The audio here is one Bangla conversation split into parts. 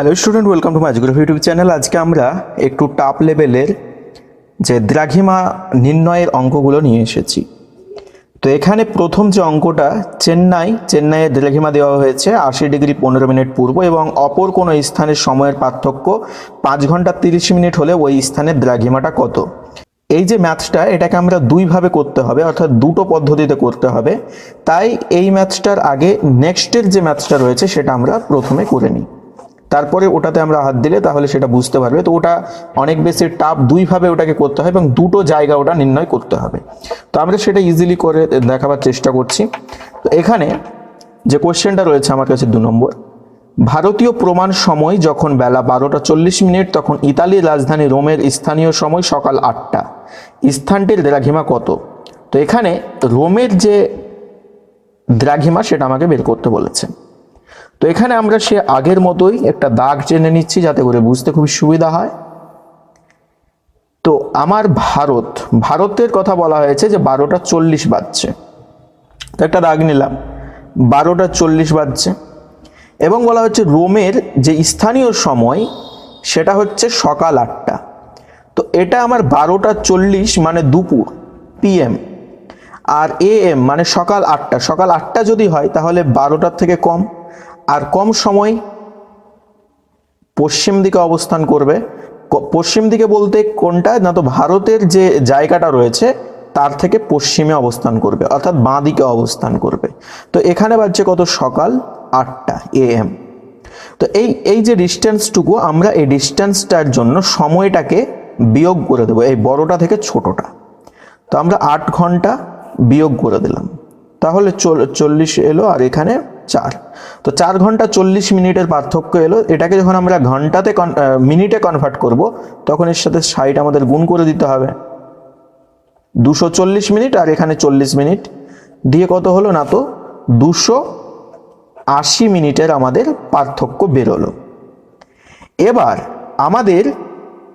Hello student welcome to Magigraphy YouTube channel আজকে আমরা একটু টাপ লেভেলের যে দ্রাঘিমা নির্ণয়ের অঙ্কগুলো নিয়ে এসেছি। তো এখানে প্রথম যে অঙ্কটা, চেন্নাই চেন্নাইয়ের দ্রাঘিমা দেওয়া হয়েছে আশি ডিগ্রি পনেরো মিনিট পূর্ব এবং অপর কোনো স্থানের সময়ের পার্থক্য পাঁচ ঘণ্টা তিরিশ মিনিট হলে ওই স্থানের দ্রাঘিমাটা কত। এই যে ম্যাথসটা এটাকে আমরা দুইভাবে করতে হবে, অর্থাৎ দুটো পদ্ধতিতে করতে হবে। তাই এই ম্যাথসটার আগে নেক্সটের যে ম্যাথসটা রয়েছে, সেটা আমরা প্রথমে করে নিই। তারপরে ওটাতে আমরা হাত দিলে তাহলে সেটা বুঝতে পারবে। তো ওটা অনেক বেশি টাফ দুইভাবে ওটাকে করতে হয় এবং দুটো জায়গা ওটা নির্ণয় করতে হবে। তো আমরা সেটা ইজিলি করে দেখাবার চেষ্টা করছি। তো এখানে যে কোশ্চেনটা রয়েছে আমার কাছে দু নম্বর। ভারতীয় প্রমাণ সময় যখন বেলা বারোটা চল্লিশ মিনিট, তখন ইতালির রাজধানী রোমের স্থানীয় সময় সকাল আটটা। স্থানটির দ্রাঘিমা কত? তো এখানে রোমের যে দ্রাঘিমা সেটা আমাকে বের করতে বলেছে। তো এখানে আমরা সে আগের মতোই একটা দাগ জেনে নিচ্ছি যাতে করে বুঝতে খুবই সুবিধা হয়। তো আমার ভারত, ভারতের কথা বলা হয়েছে যে বারোটা চল্লিশ বাজছে। তো একটা দাগ নিলাম। বারোটা চল্লিশ বাজছে। এবং বলা হচ্ছে রোমের যে স্থানীয় সময়, সেটা হচ্ছে সকাল আটটা। তো এটা আমার বারোটা চল্লিশ মানে দুপুর পিএম আর এ এম মানে সকাল আটটা। সকাল আটটা যদি হয়, তাহলে বারোটার থেকে কম। আর কম সময় পশ্চিম দিকে অবস্থান করবে। পশ্চিম দিকে বলতে কোনটা? না তো ভারতের যে জায়গাটা রয়েছে, তার থেকে পশ্চিমে অবস্থান করবে, অর্থাৎ বাঁ দিকে অবস্থান করবে। তো এখানে বাজছে কত? সকাল আটটা এ এম। তো এই এই যে ডিস্টেন্সটুকু, আমরা এই ডিস্টেন্সটার জন্য সময়টাকে বিয়োগ করে দেবো, এই বড়টা থেকে ছোটটা। তো আমরা আট ঘণ্টা বিয়োগ করে দিলাম। তাহলে চল- চল্লিশ এলো, আর এখানে চার। তো চার ঘণ্টা চল্লিশ মিনিটের পার্থক্য এলো। এটাকে যখন আমরা ঘন্টাতে কন- মিনিটে কনভার্ট করব, তখন এর সাথে ষাট আমাদের গুণ করে দিতে হবে। দুশো চল্লিশ মিনিট আর এখানে চল্লিশ মিনিট। দিয়ে কত হলো না তো? দুশো আশি মিনিটের আমাদের পার্থক্য বেরোলো। এবার আমাদের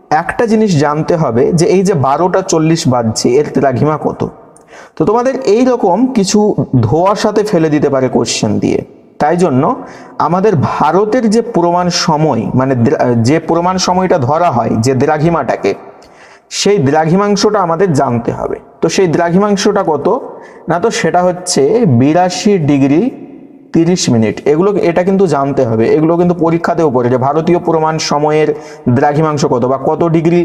একটা জিনিস জানতে হবে যে এই যে বারোটা চল্লিশ বাজছে, এর দ্রাঘিমা কত? তো তোমাদের এই রকম কিছু ধোয়ার সাথে ফেলে দিতে পারে কোশ্চেন দিয়ে। তাই জন্য আমাদের ভারতের যে প্রমাণ সময় মানে যে প্রমাণ সময়টা ধরা হয়, যে দ্রাঘিমাটাকে, সেই দ্রাঘিমাংশটা আমাদের জানতে হবে। তো সেই দ্রাঘিমাংশটা কত? না তো সেটা হচ্ছে বিরাশি ডিগ্রি তিরিশ মিনিট। এগুলো, এটা কিন্তু জানতে হবে। এগুলো কিন্তু পরীক্ষাতেও পড়ে যে ভারতীয় প্রমাণ সময়ের দ্রাঘিমাংশ কত বা কত ডিগ্রি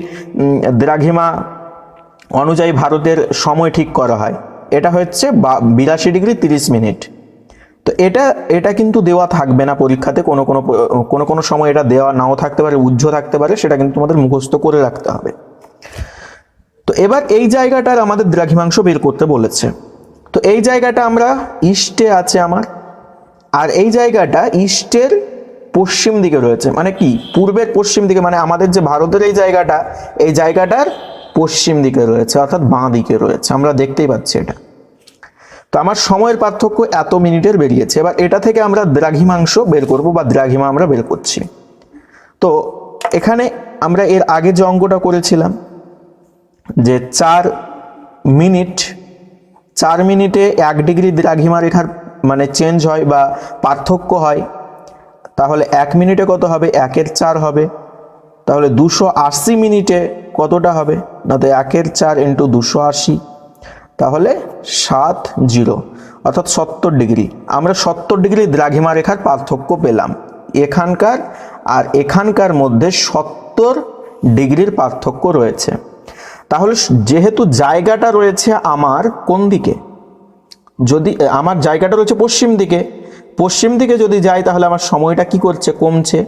দ্রাঘিমা অনুযায়ী ভারতের সময় ঠিক করা হয়। এটা হচ্ছে বিরাশি ডিগ্রি তিরিশ মিনিট। তো এটা এটা কিন্তু দেওয়া থাকবে না পরীক্ষাতে, কোনো কোনো কোনো কোনো সময় এটা দেওয়া নাও থাকতে পারে, উজ্জ্ব থাকতে পারে, সেটা কিন্তু তোমাদের মুখস্থ করে রাখতে হবে। তো এবার এই জায়গাটার আমাদের দ্রাঘিমাংশ বের করতে বলেছে। তো এই জায়গাটা আমরা ইস্টে আছে আমার, আর এই জায়গাটা ইস্টের পশ্চিম দিকে রয়েছে। মানে কি? পূর্বের পশ্চিম দিকে মানে আমাদের যে ভারতের এই জায়গাটা, এই জায়গাটার পশ্চিম দিকে রয়েছে, অর্থাৎ বাঁ দিকে রয়েছে। আমরা দেখতেই পাচ্ছি এটা। তো আমার সময়ের পার্থক্য এত মিনিটের বেরিয়েছে। এবার এটা থেকে আমরা দ্রাঘিমাংশ বের করব বা দ্রাঘিমা আমরা বের করছি। তো এখানে আমরা এর আগে যে অঙ্কটা করেছিলাম, যে চার মিনিট, চার মিনিটে এক ডিগ্রি দ্রাঘিমা রেখার মানে চেঞ্জ হয় বা পার্থক্য হয়, তাহলে এক মিনিটে কত হবে? একের চার হবে। তাহলে দুশো আশি মিনিটে কতটা হবে? না তো একের চার ইন্টু দুশো আশি। তাহলে সাত জিরো, অর্থাৎ সত্তর ডিগ্রি। আমরা সত্তর ডিগ্রি দ্রাঘিমা রেখার পার্থক্য পেলাম। এখানকার আর এখানকার মধ্যে সত্তর ডিগ্রির পার্থক্য রয়েছে। তাহলে যেহেতু জায়গাটা রয়েছে আমার কোন দিকে? যদি, আমার জায়গাটা রয়েছে পশ্চিম দিকে। পশ্চিম দিকে যদি যাই তাহলে আমার সময়টা কি করছে? কমছে।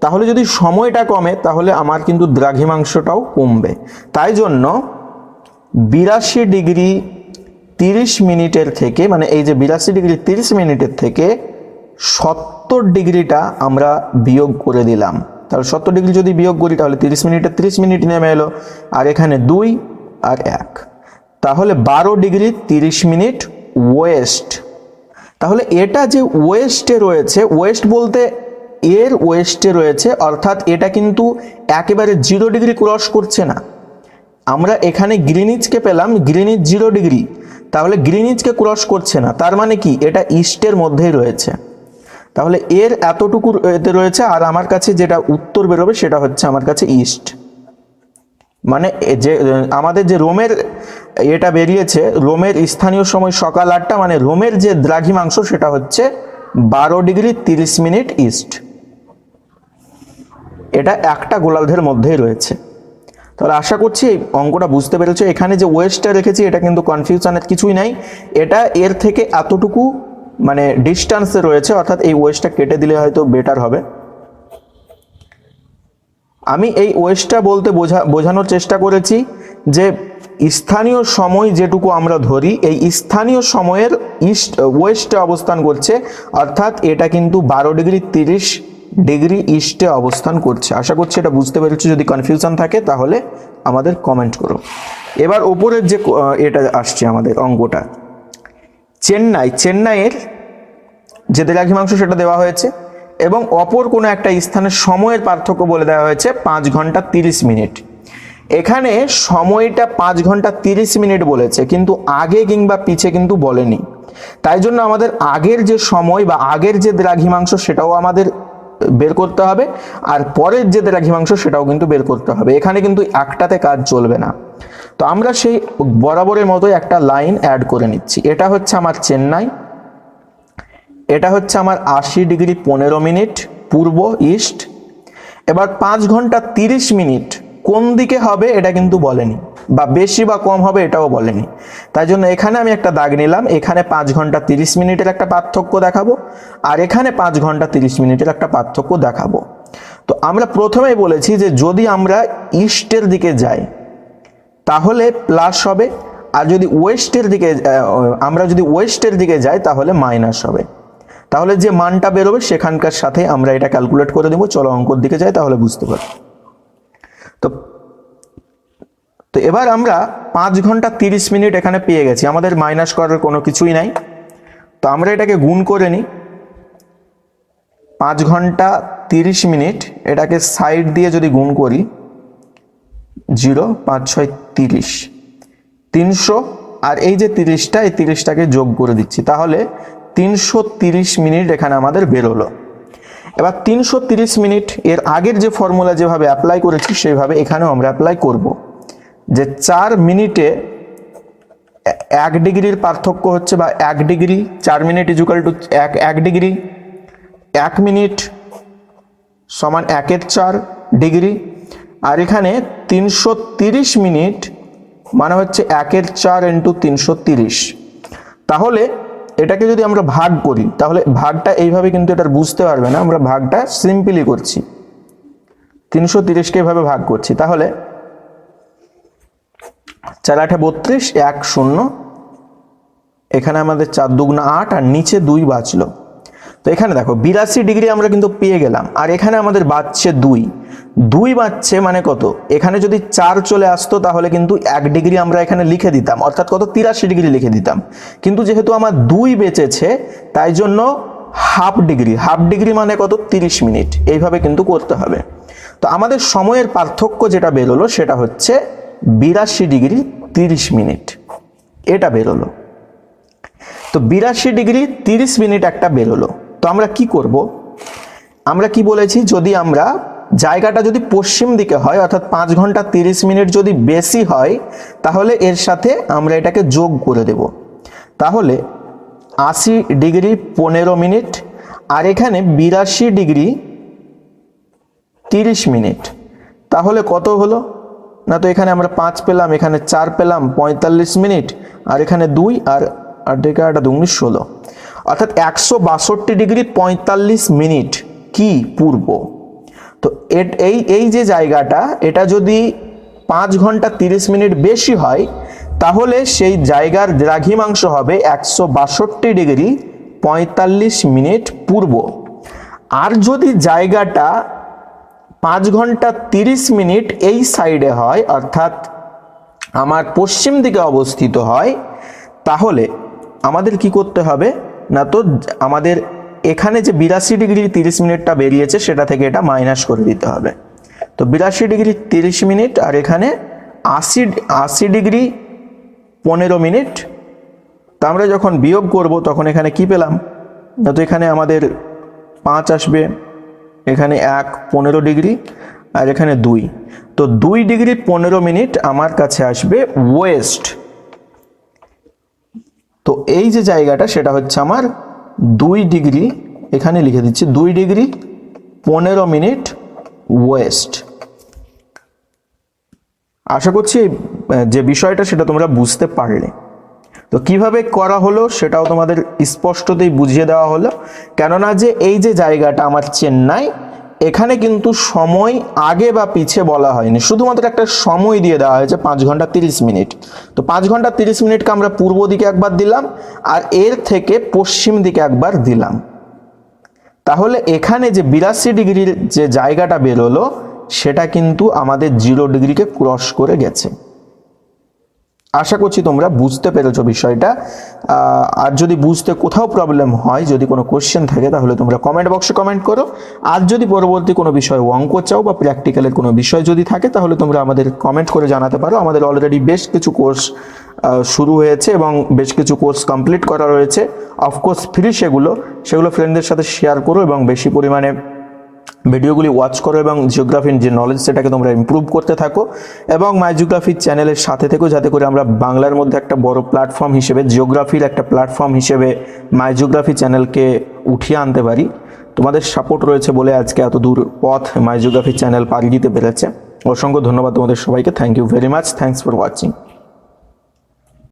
তাহলে যদি সময়টা কমে, তাহলে আমার কিন্তু দ্রাঘিমাংশটাও কমবে। তাই জন্য বিরাশি ডিগ্রি তিরিশ মিনিটের থেকে মানে এই যে বিরাশি ডিগ্রি তিরিশ মিনিটের থেকে সত্তর ডিগ্রিটা আমরা বিয়োগ করে দিলাম। তাহলে সত্তর ডিগ্রি যদি বিয়োগ করি, তাহলে তিরিশ মিনিটে তিরিশ মিনিট নেমে এলো, আর এখানে দুই আর এক। তাহলে বারো ডিগ্রি তিরিশ মিনিট ওয়েস্ট। তাহলে এটা যে ওয়েস্টে রয়েছে, ওয়েস্ট বলতে এর ওয়েস্টে রয়েছে, অর্থাৎ এটা কিন্তু একেবারে জিরো ডিগ্রি ক্রস করছে না। আমরা এখানে গ্রিনিজকে পেলাম গ্রিনিজ জিরো ডিগ্রি তাহলে গ্রিনিজকে ক্রস করছে না, তার মানে কি? এটা ইস্টের মধ্যেই রয়েছে। তাহলে এর এতটুকু এতে রয়েছে, আর আমার কাছে যেটা উত্তর বেরোবে সেটা হচ্ছে আমার কাছে ইস্ট। মানে যে আমাদের যে রোমের এটা বেরিয়েছে, রোমের স্থানীয় সময় সকাল আটটা মানে রোমের যে দ্রাঘিমাংশ সেটা হচ্ছে বারো ডিগ্রি তিরিশ মিনিট ইস্ট। এটা একটা গোলার্ধের মধ্যেই রয়েছে। তাহলে আশা করছি এই অঙ্কটা বুঝতে পেরেছ। এখানে যে ওয়েস্টটা রেখেছি, এটা কিন্তু কনফিউশনের কিছুই নাই। এটা এর থেকে এতটুকু মানে ডিস্টান্সে রয়েছে, অর্থাৎ এই ওয়েস্টটা কেটে দিলে হয়তো বেটার হবে। আমি এই ওয়েস্টটা বলতে বোঝা, বোঝানোর চেষ্টা করেছি যে স্থানীয় সময় যেটুকু আমরা ধরি, এই স্থানীয় সময়ের ইস্ট, ওয়েস্টে অবস্থান করছে, অর্থাৎ এটা কিন্তু বারো ডিগ্রি তিরিশ ডিগ্রি ইস্টে অবস্থান করছে। আশা করছি এটা বুঝতে পেরেছি। যদি কনফিউশন থাকে, তাহলে আমাদের কমেন্ট করো। এবার ওপরের যে এটা আসছে আমাদের অঙ্কটা। চেন্নাই, চেন্নাইয়ের যে দ্রাঘিমাংশ সেটা দেওয়া হয়েছে এবং অপর কোনো একটা স্থানের সময়ের পার্থক্য বলে দেওয়া হয়েছে, পাঁচ ঘণ্টা তিরিশ মিনিট। এখানে সময়টা পাঁচ ঘণ্টা তিরিশ মিনিট বলেছে, কিন্তু আগে কিংবা পিছে কিন্তু বলেনি। তাই জন্য আমাদের আগের যে সময় বা আগের যে দ্রাঘিমাংশ সেটাও আমাদের বের করতে হবে। আর পরের যে দ্রাঘিমাংশ সেটাও কিন্তু বের করতে হবে। এখানে কিন্তু একটাতে কাজ চলবে না। তো আমরা সেই বরাবরের মতোই একটা লাইন অ্যাড করে নিচ্ছি। এটা হচ্ছে আমার চেন্নাই। এটা হচ্ছে আমার আশি ডিগ্রি পনেরো মিনিট পূর্ব ইস্ট। এবার পাঁচ ঘণ্টা তিরিশ মিনিট কোন দিকে হবে, এটা কিন্তু বলেনি। বা বেশি বা কম হবে এটাও বলেনি। তাই জন্য এখানে আমি একটা দাগ নিলাম, এখানে পাঁচ ঘণ্টা তিরিশ মিনিটের একটা পার্থক্য দেখাবো, আর এখানে পাঁচ ঘণ্টা তিরিশ মিনিটের একটা পার্থক্য দেখাবো। তো আমরা প্রথমেই বলেছি যে যদি আমরা ইস্টের দিকে যাই, তাহলে প্লাস হবে, আর যদি ওয়েস্টের দিকে আমরা যদি ওয়েস্টের দিকে যাই, তাহলে মাইনাস হবে। তাহলে যে মানটা বেরোবে সেখানকার সাথে আমরা এটা ক্যালকুলেট করে দেবো, চলো অঙ্কর দিকে যাই, তাহলে বুঝতে পারব তো তো এবার আমরা পাঁচ ঘণ্টা তিরিশ মিনিট এখানে পেয়ে গেছি। আমাদের মাইনাস করার কোনো কিছুই নাই। তো আমরা এটাকে গুণ করে নিই। পাঁচ ঘণ্টা তিরিশ মিনিট এটাকে সাইড দিয়ে যদি গুণ করি জিরো পাঁচ, ছয়, তিরিশ। তিনশো আর এই যে তিরিশটা, এই তিরিশটাকে যোগ করে দিচ্ছি। তাহলে তিনশো তিরিশ মিনিট এখানে আমাদের বেরোলো এবার তিনশো তিরিশ মিনিট এর আগের যে ফর্মুলা যেভাবে অ্যাপ্লাই করেছি, সেইভাবে এখানেও আমরা অ্যাপ্লাই করব। যে চার মিনিটে এক ডিগ্রির পার্থক্য হচ্ছে বা এক ডিগ্রি, চার মিনিট ইজুকাল টু এক এক ডিগ্রি, এক মিনিট সমান একের চার ডিগ্রি, আর এখানে তিনশো তিরিশ মিনিট মানে হচ্ছে একের চার ইন্টু তিনশো তিরিশ। তাহলে এটাকে যদি আমরা ভাগ করি, তাহলে ভাগটা এইভাবে কিন্তু এটার বুঝতে পারবে না, আমরা ভাগটা সিম্পলি করছি। তিনশো তিরিশকে এইভাবে ভাগ করছি। তাহলে চার আঠে বত্রিশ, এক শূন্য। এখানে আমাদের চার দুগুণা আট আর নিচে দুই বাঁচলো। তো এখানে দেখো, বিরাশি ডিগ্রি আমরা কিন্তু পেয়ে গেলাম। আর এখানে আমাদের বাঁচছে দুই। দুই বাঁচছে মানে কত? এখানে যদি চার চলে আসতো তাহলে কিন্তু এক ডিগ্রি আমরা এখানে লিখে দিতাম। অর্থাৎ কত? তিরাশি ডিগ্রি লিখে দিতাম। কিন্তু যেহেতু আমার দুই বেঁচেছে, তাই জন্য হাফ ডিগ্রি। হাফ ডিগ্রি মানে কত? তিরিশ মিনিট। এইভাবে কিন্তু করতে হবে। তো আমাদের সময়ের পার্থক্য যেটা বেরোলো সেটা হচ্ছে বিরাশি ডিগ্রি তিরিশ মিনিট। এটা বেরোলো। তো বিরাশি ডিগ্রি তিরিশ মিনিট একটা বেরোলো। তো আমরা কি করব? আমরা কি বলেছি? যদি আমরা জায়গাটা যদি পশ্চিম দিকে হয়, অর্থাৎ পাঁচ ঘণ্টা তিরিশ মিনিট যদি বেশি হয়, তাহলে এর সাথে আমরা এটাকে যোগ করে দেব। তাহলে আশি ডিগ্রি পনেরো মিনিট, আর এখানে বিরাশি ডিগ্রি তিরিশ মিনিট। তাহলে কত হলো? না তো এখানে আমরা পাঁচ পেলাম, এখানে চার পেলাম, পঁয়তাল্লিশ মিনিট, আর এখানে দুই, আর আটা দুগুনি ষোলো। অর্থাৎ একশো বাষট্টি ডিগ্রি পঁয়তাল্লিশ মিনিট কি পূর্ব? তো এই এই যে জায়গাটা, এটা যদি পাঁচ ঘণ্টা তিরিশ মিনিট বেশি হয়, তাহলে সেই জায়গার দ্রাঘিমাংশ হবে একশো বাষট্টি ডিগ্রি পঁয়তাল্লিশ মিনিট পূর্ব। আর যদি জায়গাটা পাঁচ ঘণ্টা তিরিশ মিনিট এই সাইডে হয়, অর্থাৎ আমার পশ্চিম দিকে অবস্থিত হয়, তাহলে আমাদের কি করতে হবে? না তো আমাদের এখানে যে বিরাশি ডিগ্রি তিরিশ মিনিটটা বেরিয়েছে, সেটা থেকে এটা মাইনাস করে দিতে হবে। তো বিরাশি ডিগ্রি তিরিশ মিনিট আর এখানে আশি আশি ডিগ্রি পনেরো মিনিট। তা আমরা যখন বিয়োগ করব, তখন এখানে কি পেলাম? না তো এখানে আমাদের পাঁচ আসবে। এখানে এক পনেরো ডিগ্রি আর এখানে দুই। তো দুই ডিগ্রি পনেরো মিনিট আমার কাছে আসবে ওয়েস্ট। তো এই যে জায়গাটা, সেটা হচ্ছে আমার দুই ডিগ্রি, এখানে লিখে দিচ্ছি, দুই ডিগ্রি পনেরো মিনিট ওয়েস্ট। আশা করছি যে বিষয়টা, সেটা তোমরা বুঝতে পারলে। তো কীভাবে করা হলো সেটাও তোমাদের স্পষ্টতেই বুঝিয়ে দেওয়া হলো। কেননা যে এই যে জায়গাটা আমার চেন্নাই, এখানে কিন্তু সময় আগে বা পিছে বলা হয়নি। শুধুমাত্র একটা সময় দিয়ে দেওয়া হয়েছে পাঁচ ঘণ্টা তিরিশ মিনিট। তো পাঁচ ঘণ্টা তিরিশ মিনিটকে আমরা পূর্ব দিকে একবার দিলাম আর এর থেকে পশ্চিম দিকে একবার দিলাম। তাহলে এখানে যে বিরাশি ডিগ্রির যে জায়গাটা বেরোলো, সেটা কিন্তু আমাদের জিরো ডিগ্রিকে ক্রস করে গেছে। আশা করছি তোমরা বুঝতে পেরেছ বিষয়টা। আর যদি বুঝতে কোথাও প্রবলেম হয়, যদি কোনো কোশ্চেন থাকে, তাহলে তোমরা কমেন্ট বক্সে কমেন্ট করো। আর যদি পরবর্তী কোনো বিষয় অঙ্ক চাও বা প্র্যাকটিক্যালের কোনো বিষয় যদি থাকে, তাহলে তোমরা আমাদের কমেন্ট করে জানাতে পারো। আমাদের অলরেডি বেশ কিছু কোর্স শুরু হয়েছে এবং বেশ কিছু কোর্স কমপ্লিট করা রয়েছে। অফকোর্স ফ্রি সেগুলো সেগুলো ফ্রেন্ডদের সাথে শেয়ার করো এবং বেশি পরিমাণে ভিডিওগুলি ওয়াচ করো এবং জিওগ্রাফির যে নলেজ সেটাকে তোমরা ইমপ্রুভ করতে থাকো এবং মাই জিওগ্রাফি চ্যানেলের সাথে থেকো, যাতে করে আমরা বাংলার মধ্যে একটা বড় প্ল্যাটফর্ম হিসেবে জিওগ্রাফির একটা প্ল্যাটফর্ম হিসেবে মাই জিওগ্রাফি চ্যানেলকে উঠিয়ে আনতে পারি। তোমাদের সাপোর্ট রয়েছে বলে আজকে এত দূর পথ মাই জিওগ্রাফি চ্যানেল পাড়ি দিতে পেরেছে। অসংখ্য ধন্যবাদ তোমাদের সবাইকে। Thank you very much thanks for watching